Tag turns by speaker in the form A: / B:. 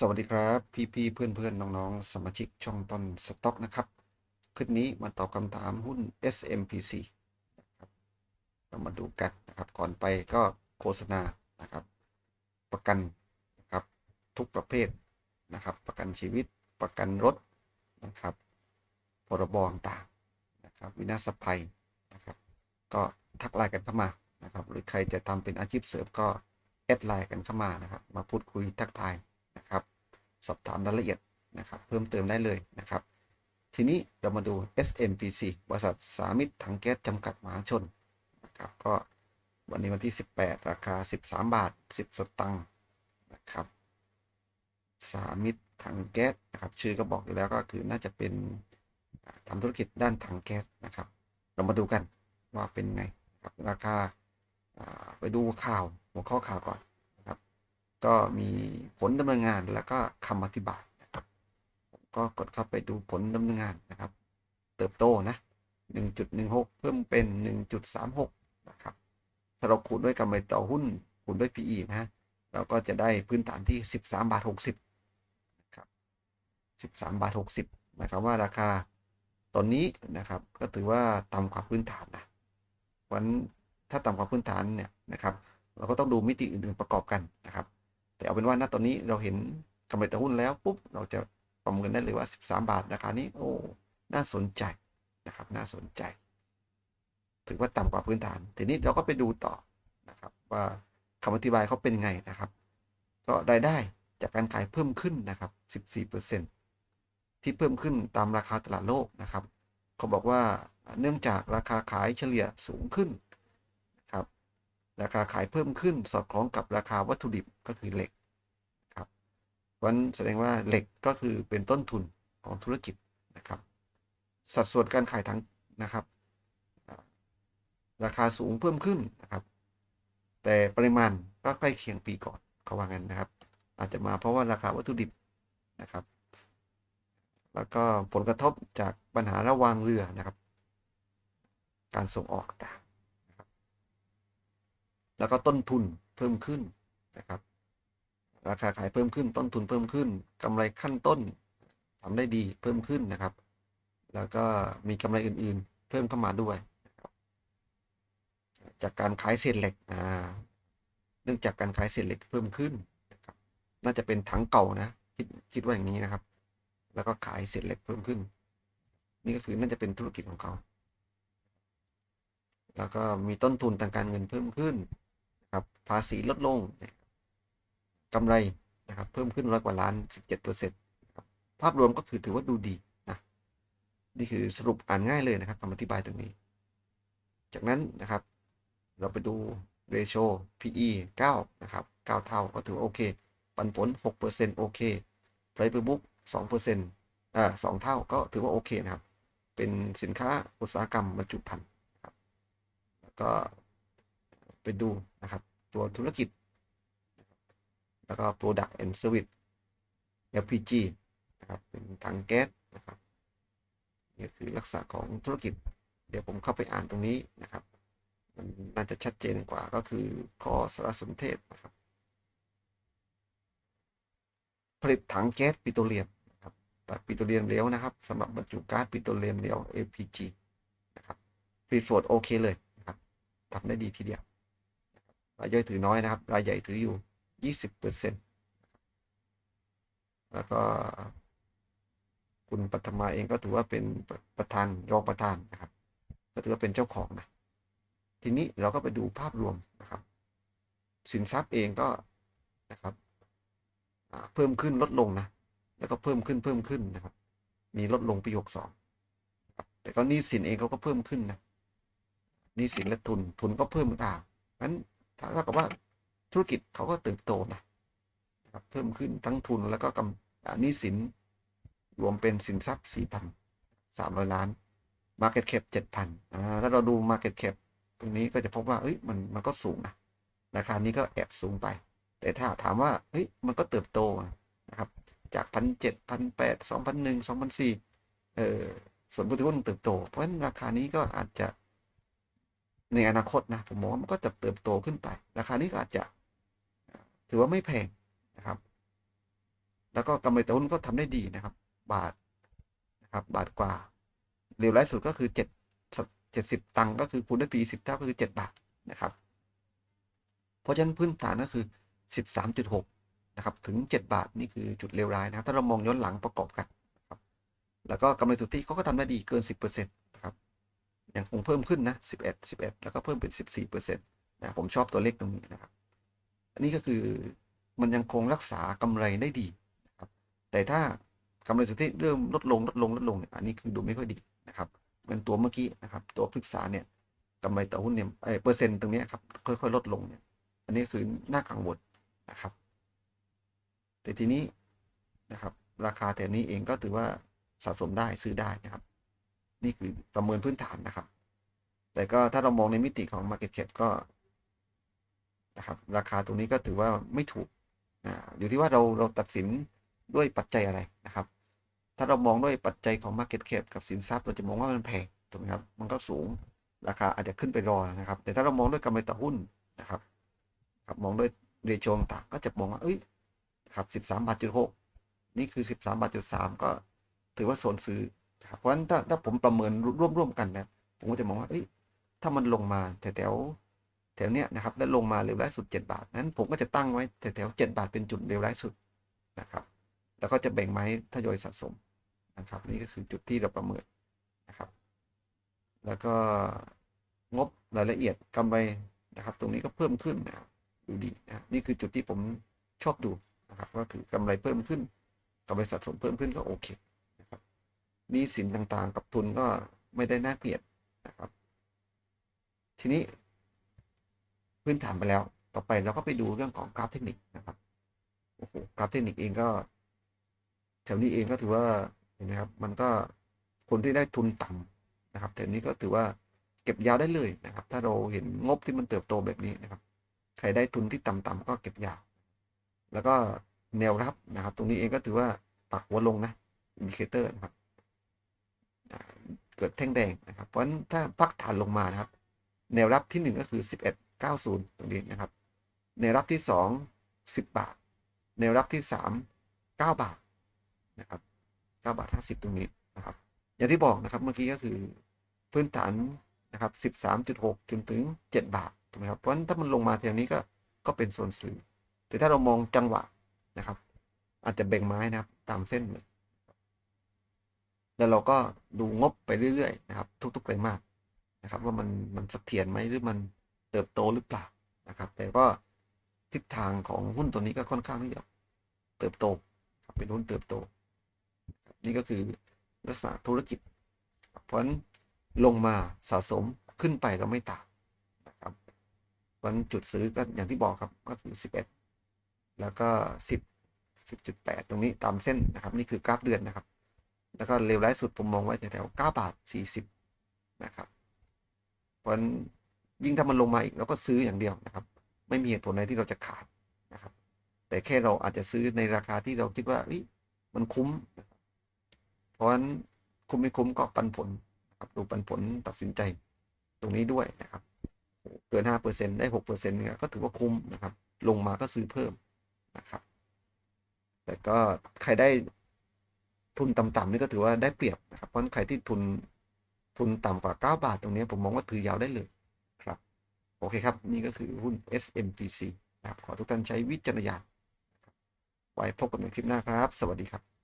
A: สวัสดีครับ พี่พี่เพื่อนเพื่อนๆน้องๆ สมาชิกช่องต้นสต็อกนะครับ คลิปนี้มาตอบคำถามหุ้น SMPC นะครับเรามาดูกันนะครับก่อนไปก็โฆษณานะครับ ประกันนะครับทุกประเภทนะครับ ประกันชีวิตประกันรถนะครับพรบต่างนะครับวินาศภัยนะครับก็ทักไลน์กันเข้ามานะครับ หรือใครจะทำเป็นอาชีพเสริมก็แอดไลน์กันเข้ามานะครับ มาพูดคุยทักทาย นะครับ สอบถามรายละเอียดนะครับ เพิ่มเติมได้เลยนะครับ ทีนี้เรามาดู SMPC บริษัทสามิตรถังแก๊สจำกัดมหาชนนะครับ ก็วันนี้วันที่ 18 ราคา 13 บาท 10 สตางค์นะครับสามิตรถังแก๊สนะครับ ชื่อก็บอกอยู่แล้วก็คือน่าจะเป็นอ่าทำธุรกิจด้านถังแก๊สนะครับ เรามาดูกันว่าเป็นไงครับราคาไปดูข่าวหัวข้อข่าวก่อน ก็มีผลดำเนินงานแล้วก็คำอธิบายนะครับ ผมก็กดเข้าไปดูผลดำเนินงานนะครับ เติบโตนะ1.16 เพิ่มเป็น 1.36 นะครับ ถ้าเราคูณด้วยกำไรต่อหุ้นคูณด้วย PE นะ เราก็จะได้พื้นฐานที่ 13 บาท 60นะครับ13 บาท 60หมายความว่าราคาตอนนี้นะครับ ก็ถือว่าต่ำกว่าพื้นฐานนะเพราะฉะนั้นถ้าต่ำกว่าพื้นฐานเนี่ยนะครับ เราก็ต้องดูมิติอื่นๆประกอบกันนะครับ แต่เอาเป็นว่าณตอนนี้เราเห็นกำไรต่อหุ้นแล้วปุ๊บเราจะประเมินได้เลยว่า 13 บาทราคานี้โอ้น่าสนใจนะครับน่าสนใจ ถือว่าต่ำกว่าพื้นฐาน ทีนี้เราก็ไปดูต่อนะครับ ว่าคำอธิบายเขาเป็นไงนะครับ ก็รายได้จากการขายเพิ่มขึ้นนะครับ14%ที่เพิ่มขึ้นตามราคาตลาดโลกนะครับ เขาบอกว่าเนื่องจากราคาขายเฉลี่ยสูงขึ้น ราคาขายเพิ่มขึ้นสอดคล้องกับราคาวัตถุดิบก็คือเหล็กครับวันแสดงว่าเหล็กก็คือเป็นต้นทุนของธุรกิจนะครับ สัดส่วนการขายทั้งนะครับ ราคาสูงเพิ่มขึ้นนะครับ แต่ปริมาณก็ใกล้เคียงปีก่อนเขาว่างั้นนะครับ อาจจะมาเพราะว่าราคาวัตถุดิบนะครับ แล้วก็ผลกระทบจากปัญหาระวางเรือนะครับ การส่งออกต่าง แล้วก็ต้นทุนเพิ่มขึ้นนะครับ ราคาขายเพิ่มขึ้นต้นทุนเพิ่มขึ้นกำไรขั้นต้นทำได้ดีเพิ่มขึ้นนะครับ แล้วก็มีกำไรอื่นๆ เพิ่มเข้ามาด้วยจากการขายเศษเหล็กอ่าเนื่องจากการขายเศษเหล็กเพิ่มขึ้นนะครับ น่าจะเป็นถังเก่านะคิดคิดว่าอย่างนี้นะครับ แล้วก็ขายเศษเหล็กเพิ่มขึ้น นี่ก็คือน่าจะเป็นธุรกิจของเขา แล้วก็มีต้นทุนทางการเงินเพิ่มขึ้น นะครับภาษีลดลงกำไรนะครับเพิ่มขึ้นร้อยกว่าล้าน 17%นะครับภาพรวมก็คือถือว่าดูดีนะนี่คือสรุปอ่านง่ายเลยนะครับคำอธิบายตรงนี้ จากนั้นนะครับ เราไปดู ratio PE 9 นะครับ 9 เท่าก็ถือว่าโอเค ปันผล 6%โอเค price per book 2%อ่า2เท่าก็ถือว่าโอเคนะครับ เป็นสินค้าอุตสาหกรรมบรรจุภัณฑ์นะครับแล้วก็ ไปดูนะครับ ตัวธุรกิจ แล้วก็ product and service LPG นะครับ เป็นถังแก๊สนะครับนี่คือลักษณะของธุรกิจ เดี๋ยวผมเข้าไปอ่านตรงนี้นะครับ มันน่าจะชัดเจนกว่าก็คือข้อสารสนเทศนะครับ ผลิตถังแก๊สปิโตรเลียมนะครับแบบปิโตรเลียมเหลวนะครับสำหรับบรรจุก๊าซปิโตรเลียมเหลว LPG นะครับฟรีโฟดโอเคเลยนะครับทำได้ดีทีเดียว รายย่อยถือน้อยนะครับ รายใหญ่ถืออยู่ 20%แล้วก็คุณปัทมาเองก็ถือว่าเป็นประธานรองประธานนะครับ ก็ถือว่าเป็นเจ้าของนะทีนี้เราก็ไปดูภาพรวมนะครับ สินทรัพย์เองก็นะครับเพิ่มขึ้นลดลงนะแล้วก็เพิ่มขึ้นเพิ่มขึ้นนะครับ มีลดลงปีหกสองแต่ก็หนี้สินเองเขาก็เพิ่มขึ้นนะหนี้สินและทุนทุนก็เพิ่มตามงั้นถ้า เท่ากับว่าธุรกิจเขาก็เติบโตนะครับเพิ่มขึ้นทั้งทุนแล้วก็กำนี้สินรวมเป็นสินทรัพย์สี่พันสามร้อยล้าน Market Cap เจ็ดพันอ่าถ้าเราดู Market Cap ตรงนี้ก็จะพบว่าเอ้ยมันมันก็สูงนะราคานี้ก็แอบสูงไป แต่ถ้าถามว่าเฮ้ยมันก็เติบโตนะครับ จากพันเจ็ดพันแปดสองพันหนึ่งสองพันสี่เออส่วนผู้ถือหุ้นเติบโต เพราะฉะนั้นราคานี้ก็อาจจะ ในอนาคตนะผมมองว่ามันก็จะเติบโตขึ้นไป ราคานี้ก็อาจจะถือว่าไม่แพงนะครับ แล้วก็กำไรต่อหุ้นก็ทำได้ดีนะครับ บาทนะครับ บาทกว่าเร็วร้ายสุดก็คือเจ็ดเจ็ดสิบตังก็คือคูณด้วยปีสิบเท่าก็คือเจ็ดบาทนะครับ เพราะฉะนั้นพื้นฐานก็คือสิบสามจุดหกนะครับ ถึงเจ็ดบาทนี่คือจุดเลวร้ายนะครับ ถ้าเรามองย้อนหลังประกอบกันนะครับ แล้วก็กำไรสุทธิเขาก็ทำได้ดีเกินสิบเปอร์เซ็นต์นะครับ ยังคงเพิ่มขึ้นนะสิบเอ็ดสิบเอ็ดแล้วก็เพิ่มเป็นสิบสี่เปอร์เซ็นต์นะผมชอบตัวเลขตรงนี้นะครับ อันนี้ก็คือมันยังคงรักษากำไรได้ดีนะครับ แต่ถ้ากำไรสุทธิเริ่มลดลงลดลงลดลงเนี่ยอันนี้คือดูไม่ค่อยดีนะครับเหมือนตัวเมื่อกี้นะครับ ตัวพฤกษาเนี่ยกำไรต่อหุ้นเนี่ยเอ้ยเปอร์เซ็นต์ตรงนี้ครับค่อยๆ ลดลงเนี่ย อันนี้คือน่ากังวลนะครับ แต่ทีนี้นะครับ ราคาแถวนี้เองก็ถือว่าสะสมได้ซื้อได้นะครับ นี่คือประเมินพื้นฐานนะครับ แต่ก็ถ้าเรามองในมิติของ Market Cap ก็นะครับราคาตรงนี้ก็ถือว่าไม่ถูกอ่าอยู่ที่ว่าเราเราตัดสินด้วยปัจจัยอะไรนะครับ ถ้าเรามองด้วยปัจจัยของ Market Cap กับสินทรัพย์ เราจะมองว่ามันแพงถูกไหมครับ มันก็สูงราคาอาจจะขึ้นไปรอนะครับ แต่ถ้าเรามองด้วยกำไรต่อหุ้นนะครับครับมองด้วยเรโชต่างก็จะมองว่า เอ้ยครับสิบสามบาทจุดหกนี่คือสิบสามบาทจุดสามก็ถือว่าโซนซื้อ เพราะฉะนั้นถ้าถ้าผมประเมินร่วมๆกันนะผมก็จะมองว่าเอ้ยถ้ามันลงมาแถวแถวแถวเนี้ยนะครับ แล้วลงมาเร็วร้ายสุด 7 บาท นั้นผมก็จะตั้งไว้แถวแถว7บาทเป็นจุดเร็วร้ายสุดนะครับ แล้วก็จะแบ่งไม้ทยอยสะสมนะครับ นี่ก็คือจุดที่เราประเมินนะครับ แล้วก็งบรายละเอียดกำไรนะครับ ตรงนี้ก็เพิ่มขึ้นนะครับดูดีนะนี่คือจุดที่ผมชอบดูนะครับ ก็คือกำไรเพิ่มขึ้นกำไรสะสมเพิ่มขึ้นก็โอเค หนี้สินต่างๆ กับทุนก็ไม่ได้น่าเกลียดนะครับ ทีนี้พื้นฐานไปแล้ว ต่อไปเราก็ไปดูเรื่องของกราฟเทคนิคนะครับโอ้โหกราฟเทคนิคเองก็แถวนี้เองก็ถือว่าเห็นไหมครับ มันก็คนที่ได้ทุนต่ำนะครับแถวนี้ก็ถือว่าเก็บยาวได้เลยนะครับ ถ้าเราเห็นงบที่มันเติบโตแบบนี้นะครับ ใครได้ทุนที่ต่ำๆก็เก็บยาว แล้วก็แนวรับนะครับ ตรงนี้เองก็ถือว่าปักหัวลงนะอินดิเคเตอร์นะครับ เกิดแท่งแดงนะครับเพราะฉะนั้นถ้าพักฐานลงมานะครับ แนวรับที่หนึ่งก็คือสิบเอ็ดเก้าศูนย์ตรงนี้นะครับ แนวรับที่สองสิบบาท แนวรับที่สามเก้าบาทนะครับเก้าบาทห้าสิบตรงนี้นะครับ อย่างที่บอกนะครับเมื่อกี้ก็คือพื้นฐานนะครับสิบสามจุดหกจนถึงเจ็ดบาทถูกไหมครับเพราะฉะนั้นถ้ามันลงมาแถวนี้ก็ก็เป็นโซนซื้อแต่ถ้าเรามองจังหวะนะครับ อาจจะแบ่งไม้นะครับตามเส้นเลย แล้วเราก็ดูงบไปเรื่อยๆนะครับ ทุกๆไตรมาสนะครับ ว่ามันมันเสถียรไหมหรือมันเติบโตหรือเปล่านะครับ แต่ก็ทิศทางของหุ้นตัวนี้ก็ค่อนข้างที่จะเติบโตครับเป็นหุ้นเติบโต นี่ก็คือลักษณะธุรกิจ เพราะฉะนั้นลงมาสะสมขึ้นไปเราไม่ตามนะครับเพราะฉะนั้นจุดซื้อก็อย่างที่บอกครับก็คือ 11 แล้วก็ 10 10.8 ตรงนี้ตามเส้นนะครับ นี่คือกราฟเดือนนะครับ แล้วก็เลวร้ายสุดผมมองไว้แถวๆ9บาท 40 นะครับเพราะนั้นยิ่งถ้ามันลงมาอีกเราก็ซื้ออย่างเดียวนะครับ ไม่มีเหตุผลไหนที่เราจะขาดนะครับ แต่แค่เราอาจจะซื้อในราคาที่เราคิดว่าอ้ยมันคุ้มนะครับเพราะฉะนั้นคุ้มไม่คุ้มก็ปันผลครับดูปันผลตัดสินใจตรงนี้ด้วยนะครับ เกินห้าเปอร์เซ็นได้หกเปอร์เซ็นต์เนี่ยก็ถือว่าคุ้มนะครับ ลงมาก็ซื้อเพิ่มนะครับ แต่ก็ใครได้ ทุนต่ำๆนี่ก็ถือว่าได้เปรียบนะครับเพราะนั้นใครที่ทุนทุนต่ำกว่า 9 บาท ตรงนี้ผมมองว่าถือยาวได้เลยครับ โอเคครับ นี่ก็คือหุ้น SMPC นะครับขอทุกท่านใช้วิจารณญาณไว้พบกันในคลิปหน้าครับ สวัสดีครับ